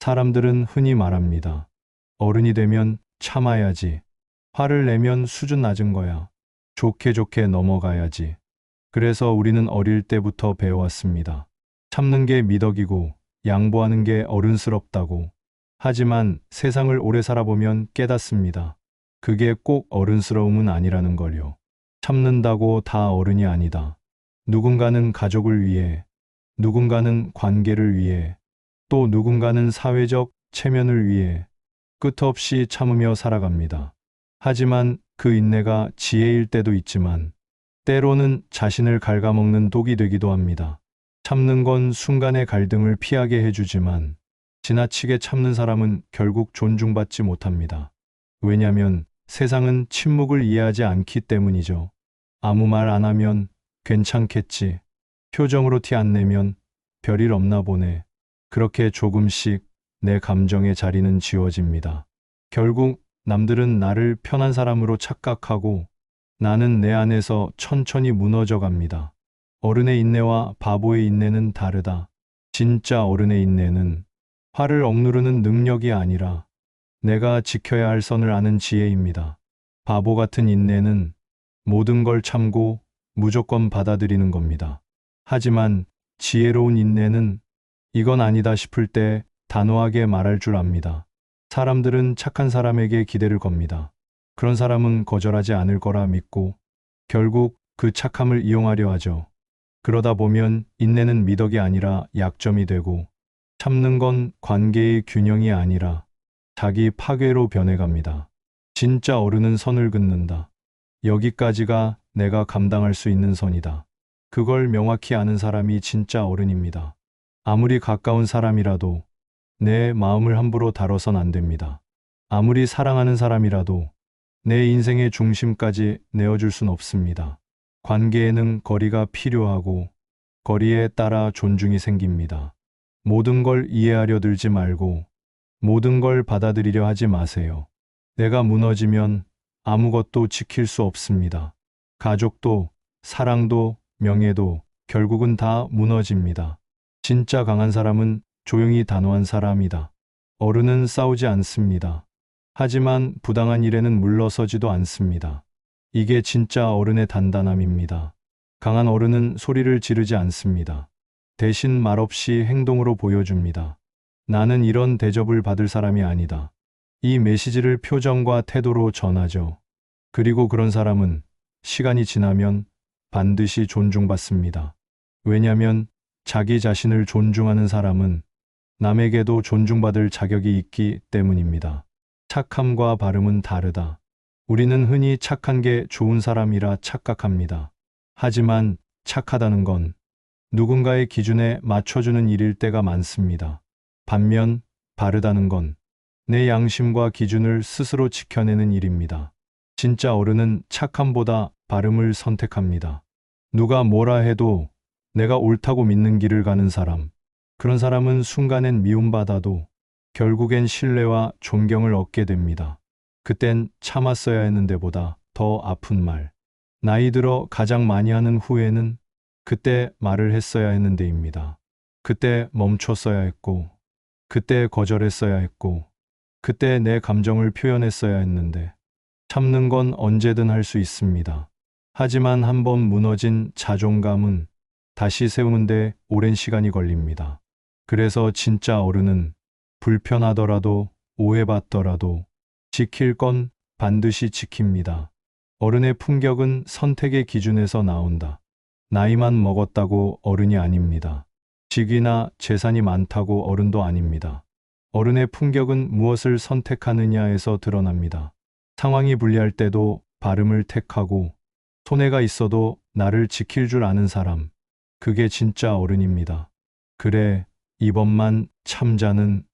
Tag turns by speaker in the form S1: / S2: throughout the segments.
S1: 사람들은 흔히 말합니다. 어른이 되면 참아야지. 화를 내면 수준 낮은 거야. 좋게 좋게 넘어가야지. 그래서 우리는 어릴 때부터 배워왔습니다. 참는 게 미덕이고 양보하는 게 어른스럽다고. 하지만 세상을 오래 살아보면 깨닫습니다. 그게 꼭 어른스러움은 아니라는 걸요. 참는다고 다 어른이 아니다. 누군가는 가족을 위해, 누군가는 관계를 위해, 또 누군가는 사회적 체면을 위해 끝없이 참으며 살아갑니다. 하지만 그 인내가 지혜일 때도 있지만 때로는 자신을 갉아먹는 독이 되기도 합니다. 참는 건 순간의 갈등을 피하게 해주지만 지나치게 참는 사람은 결국 존중받지 못합니다. 왜냐면 세상은 침묵을 이해하지 않기 때문이죠. 아무 말 안 하면 괜찮겠지. 표정으로 티 안 내면 별일 없나 보네. 그렇게 조금씩 내 감정의 자리는 지워집니다. 결국 남들은 나를 편한 사람으로 착각하고 나는 내 안에서 천천히 무너져 갑니다. 어른의 인내와 바보의 인내는 다르다. 진짜 어른의 인내는 화를 억누르는 능력이 아니라 내가 지켜야 할 선을 아는 지혜입니다. 바보 같은 인내는 모든 걸 참고 무조건 받아들이는 겁니다. 하지만 지혜로운 인내는 이건 아니다 싶을 때 단호하게 말할 줄 압니다. 사람들은 착한 사람에게 기대를 겁니다. 그런 사람은 거절하지 않을 거라 믿고 결국 그 착함을 이용하려 하죠. 그러다 보면 인내는 미덕이 아니라 약점이 되고 참는 건 관계의 균형이 아니라 자기 파괴로 변해갑니다. 진짜 어른은 선을 긋는다. 여기까지가 내가 감당할 수 있는 선이다. 그걸 명확히 아는 사람이 진짜 어른입니다. 아무리 가까운 사람이라도 내 마음을 함부로 다뤄선 안 됩니다. 아무리 사랑하는 사람이라도 내 인생의 중심까지 내어줄 순 없습니다. 관계에는 거리가 필요하고 거리에 따라 존중이 생깁니다. 모든 걸 이해하려 들지 말고 모든 걸 받아들이려 하지 마세요. 내가 무너지면 아무것도 지킬 수 없습니다. 가족도, 사랑도, 명예도 결국은 다 무너집니다. 진짜 강한 사람은 조용히 단호한 사람이다. 어른은 싸우지 않습니다. 하지만 부당한 일에는 물러서지도 않습니다. 이게 진짜 어른의 단단함입니다. 강한 어른은 소리를 지르지 않습니다. 대신 말없이 행동으로 보여줍니다. 나는 이런 대접을 받을 사람이 아니다. 이 메시지를 표정과 태도로 전하죠. 그리고 그런 사람은 시간이 지나면 반드시 존중받습니다. 왜냐면 자기 자신을 존중하는 사람은 남에게도 존중받을 자격이 있기 때문입니다. 착함과 발음은 다르다. 우리는 흔히 착한 게 좋은 사람이라 착각합니다. 하지만 착하다는 건 누군가의 기준에 맞춰주는 일일 때가 많습니다. 반면 바르다는 건 내 양심과 기준을 스스로 지켜내는 일입니다. 진짜 어른은 착함보다 발음을 선택합니다. 누가 뭐라 해도 내가 옳다고 믿는 길을 가는 사람. 그런 사람은 순간엔 미움받아도 결국엔 신뢰와 존경을 얻게 됩니다. 그땐 참았어야 했는데보다 더 아픈 말. 나이 들어 가장 많이 하는 후회는 그때 말을 했어야 했는데입니다. 그때 멈췄어야 했고, 그때 거절했어야 했고, 그때 내 감정을 표현했어야 했는데, 참는 건 언제든 할 수 있습니다. 하지만 한번 무너진 자존감은 다시 세우는데 오랜 시간이 걸립니다. 그래서 진짜 어른은 불편하더라도 오해받더라도 지킬 건 반드시 지킵니다. 어른의 품격은 선택의 기준에서 나온다. 나이만 먹었다고 어른이 아닙니다. 직이나 재산이 많다고 어른도 아닙니다. 어른의 품격은 무엇을 선택하느냐에서 드러납니다. 상황이 불리할 때도 발음을 택하고 손해가 있어도 나를 지킬 줄 아는 사람. 그게 진짜 어른입니다. 그래, 이번만 참자는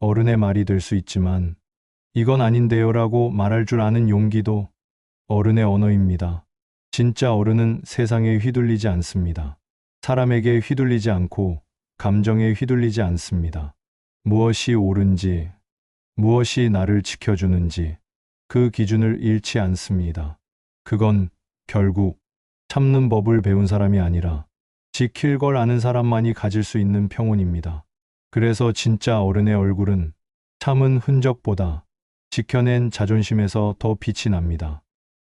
S1: 어른의 말이 될 수 있지만 이건 아닌데요라고 말할 줄 아는 용기도 어른의 언어입니다. 진짜 어른은 세상에 휘둘리지 않습니다. 사람에게 휘둘리지 않고 감정에 휘둘리지 않습니다. 무엇이 옳은지, 무엇이 나를 지켜주는지 그 기준을 잃지 않습니다. 그건 결국 참는 법을 배운 사람이 아니라 지킬 걸 아는 사람만이 가질 수 있는 평온입니다. 그래서 진짜 어른의 얼굴은 참은 흔적보다 지켜낸 자존심에서 더 빛이 납니다.